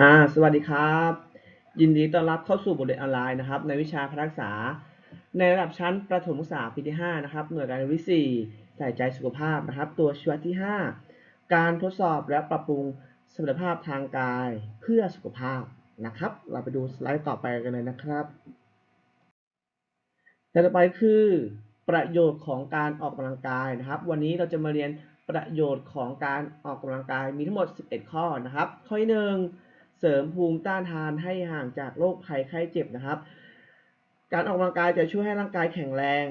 อ่าสวัสดีครับ ยินดีต้อนรับเข้าสู่บทเรียนออนไลน์นะครับ ในวิชาพรักษา ในระดับชั้นประถมศึกษาปีที่ 5 นะครับ หน่วยการเรียนวิสี่ใส่ใจสุขภาพนะครับ ตัวชีวัดที่ 5 การทดสอบและปรับปรุงสมรรถภาพทางกายเพื่อสุขภาพนะครับ เราไปดูสไลด์ต่อไปกันเลยนะครับต่ต่อไปคือ ประโยชน์ของการออกกำลังกายนะครับ วันนี้เราจะมาเรียนประโยชน์ของการออกกำลังกายมีทั้งหมด 11 ข้อนะครับ ข้อที่หนึ่ง เสริมภูมิต้านทานให้ห่างจากโรคภัยไข้เจ็บนะครับ การออกกำลังกายจะช่วยให้ร่างกายแข็งแรง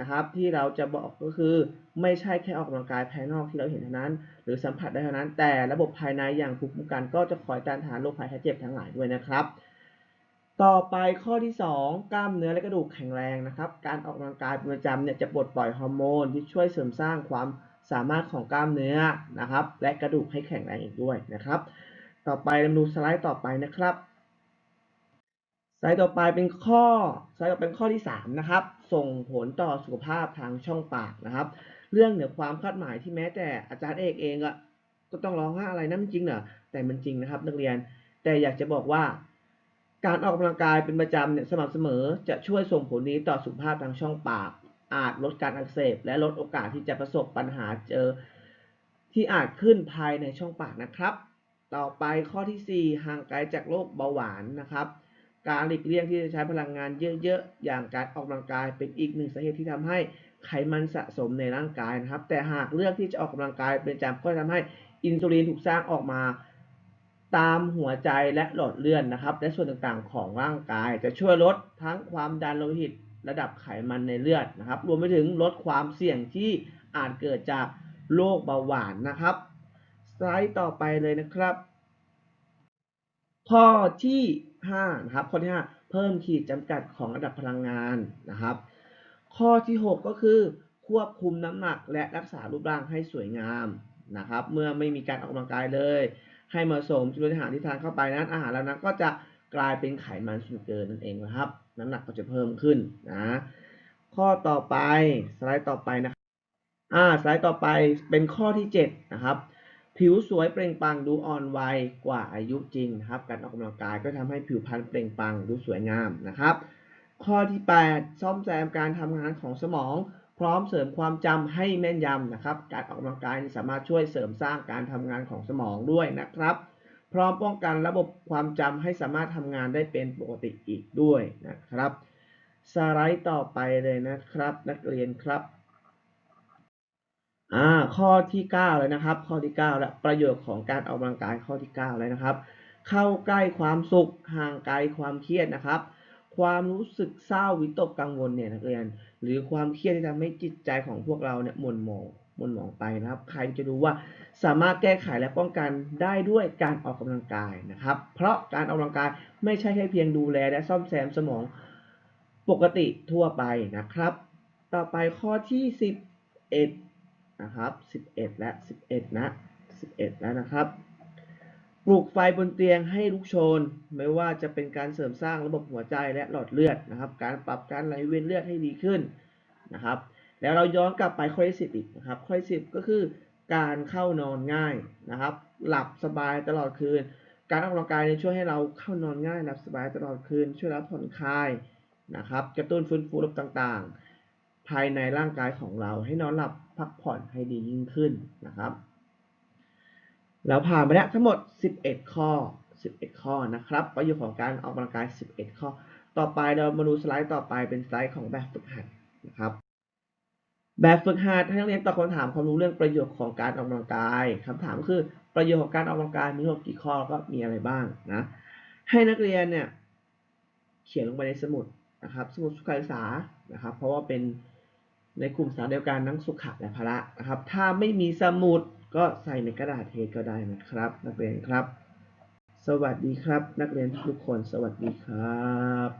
นะครับ ที่เราจะบอกก็คือไม่ใช่แค่ออกกำลังกายภายนอกที่เราเห็นเท่านั้น หรือสัมผัสได้เท่านั้น แต่ระบบภายในอย่างภูมิคุ้มกันก็จะคอยต้านทานโรคภัยไข้เจ็บทั้งหลายด้วยนะครับ ต่อไปข้อที่ 2 กล้ามเนื้อและกระดูกแข็งแรงนะครับ การออกกำลังกายเป็นประจำเนี่ยจะปลดปล่อยฮอร์โมนที่ช่วยเสริมสร้างความสามารถของกล้ามเนื้อนะครับ และกระดูกให้แข็งแรงอีกด้วยนะครับ ต่อไปเรามาดูสไลด์ต่อไปนะครับ สไลด์ต่อไปเป็นข้อสไลด์ต่อเป็นข้อที่ 3 นะครับ ส่งผลต่อสุขภาพทางช่องปากนะครับ เรื่องเหนือความคาดหมายที่แม้แต่อาจารย์เอกเองอะก็ต้องร้องไห้อะไรนั่นจริงเหรอแต่มันจริงนะครับ นักเรียนแต่อยากจะบอกว่า การออกกำลังกายเป็นประจำเนี่ยสม่ำเสมอจะช่วยส่งผลดีต่อสุขภาพทางช่องปาก อาจลดการอักเสบ และลดโอกาสที่จะประสบปัญหาเจอที่อาจขึ้นภายในช่องปากนะครับ ต่อไปข้อที่ 4 ห่างไกลจากโรคเบาหวานนะครับ การหลีกเลี่ยงที่จะใช้พลังงานเยอะๆ อย่างการออกกำลังกายเป็นอีกหนึ่งสาเหตุที่ทำให้ไขมันสะสมในร่างกายนะครับ แต่หากเลือกที่จะออกกำลังกายเป็นประจำก็จะทำให้อินซูลินถูกสร้างออกมาตามหัวใจและหลอดเลือดนะครับ และส่วนต่างๆของร่างกาย จะช่วยลดทั้งความดันโลหิต ระดับไขมันในเลือดนะครับ รวมไปถึงลดความเสี่ยงที่อาจเกิดจากโรคเบาหวานนะครับ สไลด์ต่อไปเลยนะครับ ข้อที่5นะครับข้อที่ 5 เพิ่มขีดจำกัดของระดับพลังงานนะครับ ข้อที่ 6 ก็คือ ควบคุมน้ำหนักและรักษารูปร่างให้สวยงามนะครับ เมื่อไม่มีการออกกำลังกายเลย ให้มาสมจำนวนอาหารที่ทานเข้าไปนั้นอาหารเหล่านั้นก็จะกลายเป็นไขมันส่วนเกินนั่นเองนะครับ น้ำหนักก็จะเพิ่มขึ้นนะข้อต่อไปสไลด์ต่อไปนะครับอ่าสไลด์ต่อไปเป็นข้อที่ 7 นะครับ ผิวสวยเปล่งปลั่งดูอ่อนวัยกว่าอายุจริงนะครับ การออกกำลังกายก็ทำให้ผิวพรรณเปล่งปลั่งดูสวยงามนะครับ ข้อที่ 8 ซ่อมแซมการทำงานของสมอง พร้อมเสริมความจำให้แม่นยำนะครับ การออกกำลังกายสามารถช่วยเสริมสร้างการทำงานของสมองด้วยนะครับ พร้อมป้องกันระบบความจำให้สามารถทำงานได้เป็นปกติอีกด้วยนะครับสไลด์ต่อไปเลยนะครับ นักเรียนครับ อ่าข้อที่9เลยนะครับ ข้อที่9และประโยชน์ของการออกกำลังกายข้อที่9เลยนะครับ เข้าใกล้ความสุขห่างไกลความเครียดนะครับ ความรู้สึกเศร้าวิตกกังวลเนี่ยนักเรียน หรือความเครียดที่ทำให้จิตใจของพวกเราเนี่ยหม่นหมองหม่นหมองไปนะครับ ใครจะรู้ว่าสามารถแก้ไขและป้องกันได้ด้วยการออกกำลังกายนะครับ เพราะการออกกำลังกายไม่ใช่แค่เพียงดูแลและซ่อมแซมสมองปกติทั่วไปนะครับ ต่อไปข้อที่11 นะครับ 11 และ 11 นะ 11 แล้วนะครับ ปลูกไฟบนเตียงให้ลุกโชน ไม่ว่าจะเป็นการเสริมสร้างระบบหัวใจและหลอดเลือดนะครับ การปรับการไหลเวียนเลือดให้ดีขึ้นนะครับ แล้วเราย้อนกลับไปข้อที่10อีกนะครับ ข้อที่10ก็คือการเข้านอนง่ายนะครับ หลับสบายตลอดคืน การออกกำลังกายเนี่ยช่วยให้เราเข้านอนง่ายหลับสบายตลอดคืน ช่วยรับผ่อนคลายนะครับ กระตุ้นฟื้นฟูระบบต่างๆ ภายในร่างกายของเราให้นอนหลับ พักผ่อนให้ดียิ่งขึ้นนะครับเราผ่านไปแล้วทั้งหมด 11 ข้อ 11 ข้อนะครับประโยชน์ของการออกกำลังกาย 11 ข้อ ต่อไปเรามาดูสไลด์ต่อไปเป็นสไลด์ของแบบฝึกหัดนะครับแบบฝึกหัดให้นักเรียนตอบคำถามความรู้เรื่องประโยชน์ของการออกกำลังกายคำถามก็คือประโยชน์ของการออกกำลังกายมีทั้งหมดกี่ข้อก็มีอะไรบ้างนะให้นักเรียนเนี่ยเขียนลงไปในสมุดนะครับ สมุดสุขศึกษานะครับ เพราะว่าเป็น ในกลุ่มสารเดียวกันทั้งสุขะและพละนะครับ ถ้าไม่มีสมุดก็ใส่ในกระดาษเทก็ได้นะครับ นักเรียนครับ สวัสดีครับ นักเรียนทุกคนสวัสดีครับ